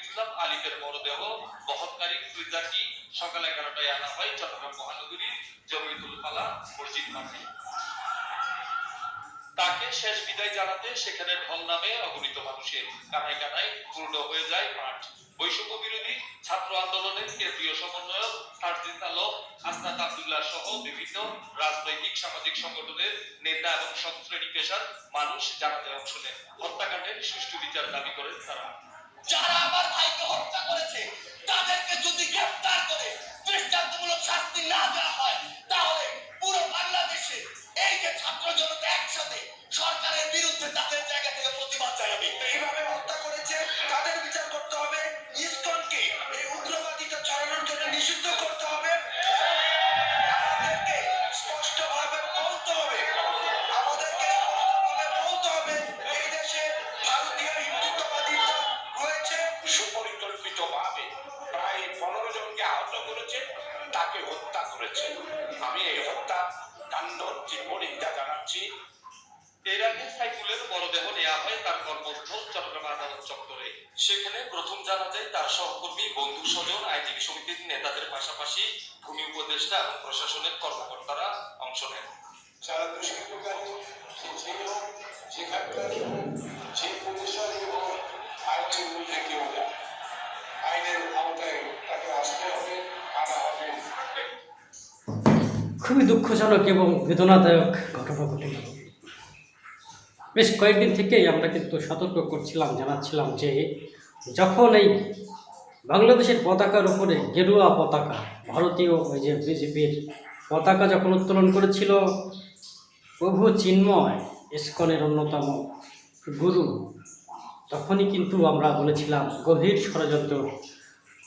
ইসলাম আলিফের মরদেহ বহনকারী ফ্রিজাকি সকাল এগারোটায় আনা হয় চট্টগ্রাম মহানগরীর জমিতুল ফালা মসজিদ মাঠে। তাকে শেষ বিদায় জানাতে সেখানে ঢল নামে অগণিত মানুষের কানায় কানায় পূর্ণ হয়ে যায় মাঠ। বৈষম্য বিরোধী ছাত্র আন্দোলনের কেন্দ্রীয় সমন্বয়ক সার্জিস আলম হাসনাত আব্দুল্লাহ সহ বিভিন্ন রাজনৈতিক, সামাজিক সংগঠনের নেতা এবং সব শ্রেণি পেশার মানুষ জানাতে অংশ নেন। হত্যাকাণ্ডের সুষ্ঠু বিচার দাবি করেন তারা। যারা আমার ভাইকে হত্যা করেছে, তাদেরকে যদি গ্রেফতার করে দৃষ্টান্তমূলক শাস্তি না দেওয়া হয়, তাহলে পুরো বাংলাদেশে এই যে ছাত্র জনতা একসাথে সরকারের বিরুদ্ধে তাদের জায়গা থেকে প্রতিবাদ জানাবে। এইভাবে হত্যা করেছে, তাদের বিচার হত্যা করেছে আমি এই হত্যা কাণ্ড নিন্দা জানাচ্ছি, এর আগে সাইফুলের মরদেহ নেওয়া হয় তার কর্মস্থল চট্টগ্রাম আদালত চত্বরে। সেখানে প্রথম জানা যায় তার সহকর্মী, বন্ধু স্বজন, আইনজীবী সমিতির নেতাদের পাশাপাশি ভূমি উপদেষ্টা এবং প্রশাসনের কর্মকর্তারা অংশ নেন। যারা দুষ্কৃতকারী সে হোক সেখানকার যে প্রতিষ্ঠান এবং আইনের কেউ আইনের আওতায় তাকে আসতে হবে, আনা হবে। খুবই দুঃখজনক এবং বেদনাদায়ক ঘটনা ঘটিল। বেশ কয়েকদিন থেকেই আমরা কিন্তু সতর্ক করছিলাম, জানাচ্ছিলাম যে যখন এই বাংলাদেশের পতাকার উপরে গেরুয়া পতাকা, ভারতীয় ওই যে বিজেপির পতাকা যখন উত্তোলন করেছিল, প্রভু চিন্ময়, ইস্কনের অন্যতম গুরু, তখনই কিন্তু আমরা বলেছিলাম, গভীর ষড়যন্ত্র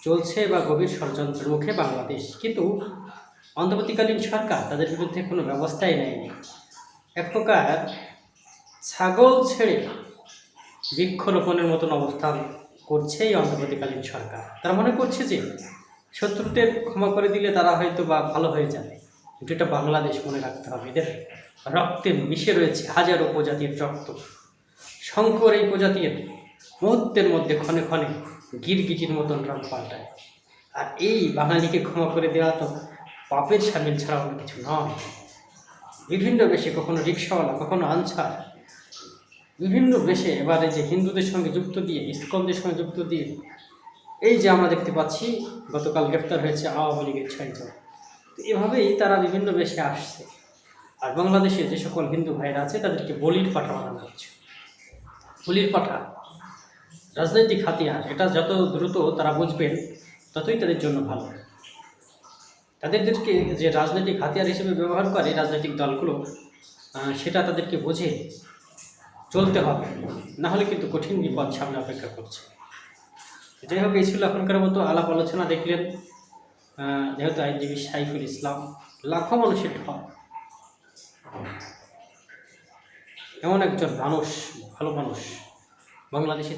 চলছে বা গভীর ষড়যন্ত্রের মুখে বাংলাদেশ। কিন্তু অন্তর্বর্তীকালীন সরকার তাদের বিরুদ্ধে কোনো ব্যবস্থাই নেয়নি। এক প্রকার ছাগল ছেড়ে বৃক্ষরোপণের মতন অবস্থান করছে এই অন্তর্বর্তীকালীন সরকার। তারা মনে করছে যে শত্রুদের ক্ষমা করে দিলে তারা হয়তো বা ভালো হয়ে যাবে। কিন্তু এটা বাংলাদেশ মনে রাখতে হবে। এদের রক্তে মিশে রয়েছে হাজারো প্রজাতির রক্ত। শঙ্কর এই প্রজাতির মুহূর্তের মধ্যে ক্ষণে ক্ষণে গিরগিটির মতন রং পাল্টায়। আর এই বাঙালিকে ক্ষমা করে দেওয়া তো পাপের সামিল ছাড়া অন্য কিছু নয়। বিভিন্ন বেশে কখনো রিক্সাওয়ালা, কখনো আনসার বিভিন্ন বেশে এবারে যে হিন্দুদের সঙ্গে যুক্ত দিয়ে, ইস্কনদের সঙ্গে যুক্ত দিয়ে, এই যে আমরা দেখতে পাচ্ছি, গতকাল গ্রেপ্তার হয়েছে আওয়ামী লীগের ছয়জন। তো এভাবেই তারা বিভিন্ন বেশে আসছে। আর বাংলাদেশে যে সকল হিন্দু ভাইরা আছে, তাদেরকে বলির পাঠা বানানো হচ্ছে। বলির পাঠা, রাজনৈতিক হাতিয়ার, এটা যত দ্রুত তারা বুঝবেন, ততই তাদের জন্য ভালো। তাদেরকে যে রাজনৈতিক হাতিয়ার হিসেবে ব্যবহার করে রাজনৈতিক দলগুলো সেটা তাদেরকে বুঝে চলতে হবে। না হলে কিন্তু কঠিন বিপদ সামনে অপেক্ষা করছে। যাই হোক, এই ছিল এখনকার মতো আলাপ আলোচনা। দেখলেন যেহেতু আইনজীবী সাইফুল ইসলাম, লাখো মানুষের ঢল এমন একজন মানুষ, ভালো মানুষ বাংলাদেশে